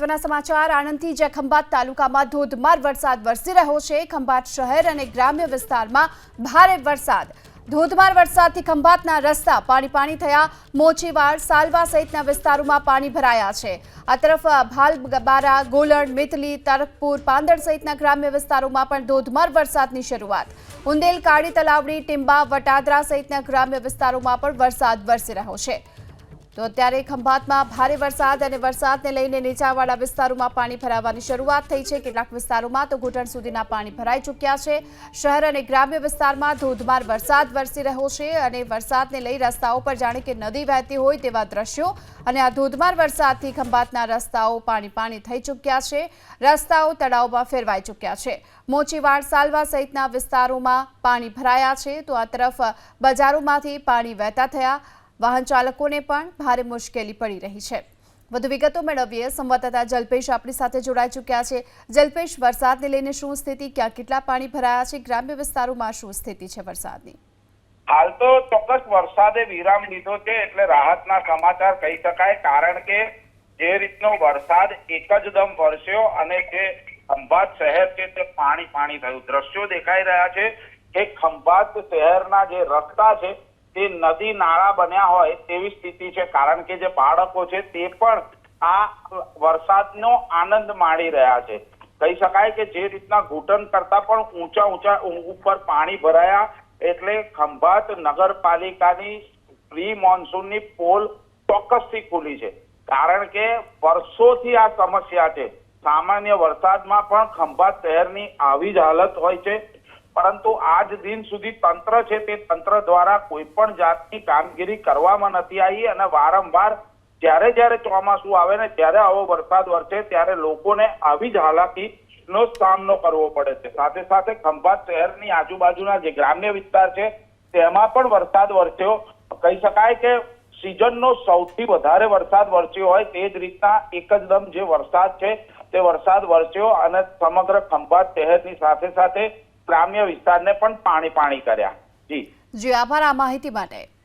મહત્વના સમાચાર, આણંદથી જ્યાં ખંભાત તાલુકામાં ધોધમાર વરસાદ વરસી રહ્યો છે. ખંભાત શહેર અને ગ્રામ્ય વિસ્તારમાં ભારે વરસાદ. ધોધમાર વરસાદથી ખંભાતના રસ્તા પાણી પાણી થયા. મોચીવાડ, સાલવા સહિતના વિસ્તારોમાં પાણી ભરાયા છે. આ તરફ ભાલબારા, ગોલણ, મિથલી, તરકપુર, પાંદડ સહિતના ગ્રામ્ય વિસ્તારોમાં પણ ધોધમાર વરસાદની શરૂઆત. ઉંદેલ, કાળી તલાવડી, ટીંબા, વટાદરા સહિતના ગ્રામ્ય વિસ્તારોમાં પણ વરસાદ વરસી રહ્યો છે. તો અત્યારે ખંભાતમાં ભારે વરસાદ અને વરસાદને લઈને નીચાણવાળા વિસ્તારોમાં પાણી ભરાવાની શરૂઆત થઈ છે. કેટલાક વિસ્તારોમાં તો ઘૂંટણ સુધીના પાણી ભરાઈ ચૂક્યા છે. શહેર અને ગ્રામ્ય વિસ્તારમાં ધોધમાર વરસાદ વરસી રહ્યો છે અને વરસાદને લઈ રસ્તાઓ પર જાણે કે નદી વહેતી હોય તેવા દ્રશ્યો અને આ ધોધમાર વરસાદથી ખંભાતના રસ્તાઓ પાણી પાણી થઈ ચૂક્યા છે. રસ્તાઓ તળાવમાં ફેરવાઈ ચૂક્યા છે. મોચીવાડ, સાલવા સહિતના વિસ્તારોમાં પાણી ભરાયા છે. તો આ તરફ બજારોમાંથી પાણી વહેતા થયા. વાહન ચાલકોને પણ ભારે મુશ્કેલી પડી રહી છે. વધુ વિગતો મેળવીએ. સંવાદદાતા જલ્પેશ આપણી સાથે જોડાઈ ચૂક્યા છે. જલ્પેશ, વરસાદને લઈને શું સ્થિતિ? ક્યાં કેટલા પાણી ભરાયા છે? ગ્રામ્ય વિસ્તારોમાં શું સ્થિતિ છે વરસાદની? હાલ તો ચોક્કસ વરસાદે વિરામ લીધો છે એટલે રાહતના સમાચાર કહી શકાય. કારણ કે જે રીતનો વરસાદ એક જ દમ વરસ્યો અને જે ખંભાત શહેર છે તે પાણી પાણી થયું દ્રશ્યો દેખાઈ રહ્યા છે કે ખંભાત શહેરના જે રસ્તા છે તે નદી નાળા બન્યા હોય તેવી સ્થિતિ છે. કારણ કે જે બાળકો છે તે પણ આ વરસાદનો આનંદ માણી રહ્યા છે. કહી શકાય કે જે રીતના ઘૂંટણ કરતા પણ ઊંચા ઊંચા ઉપર પાણી ભરાયા એટલે ખંભાત નગરપાલિકાની પ્રી મોન્સૂનની પોલ ચોક્કસથી ખુલી છે. કારણ કે વર્ષોથી આ સમસ્યા છે. સામાન્ય વરસાદમાં પણ ખંભાત શહેરની આવી જ હાલત હોય છે. પરંતુ આજ દિન સુધી તંત્ર છે તે તંત્ર દ્વારા કોઈ પણ જાતની કામગીરી કરવામાં નથી આવી અને વારંવાર જ્યારે જ્યારે ચોમાસું આવે ને ત્યારે આવો વરસાદ વરસે ત્યારે લોકોને આવી જ હાલાકી નો સામનો કરવો પડે છે. સાથે સાથે ખંભાત શહેરની આજુબાજુના જે ગ્રામ્ય વિસ્તાર છે તેમાં પણ વરસાદ વરસ્યો. કહી શકાય કે સિઝનનો સૌથી વધારે વરસાદ વરસ્યો હોય તે જ રીતના એક જ દમ જે વરસાદ છે તે વરસાદ વરસ્યો અને સમગ્ર ખંભાત શહેરની સાથે સાથે ગ્રામ્ય વિસ્તારને પણ પાણી પાણી કર્યા. જી. જી આભાર આ માહિતી માટે.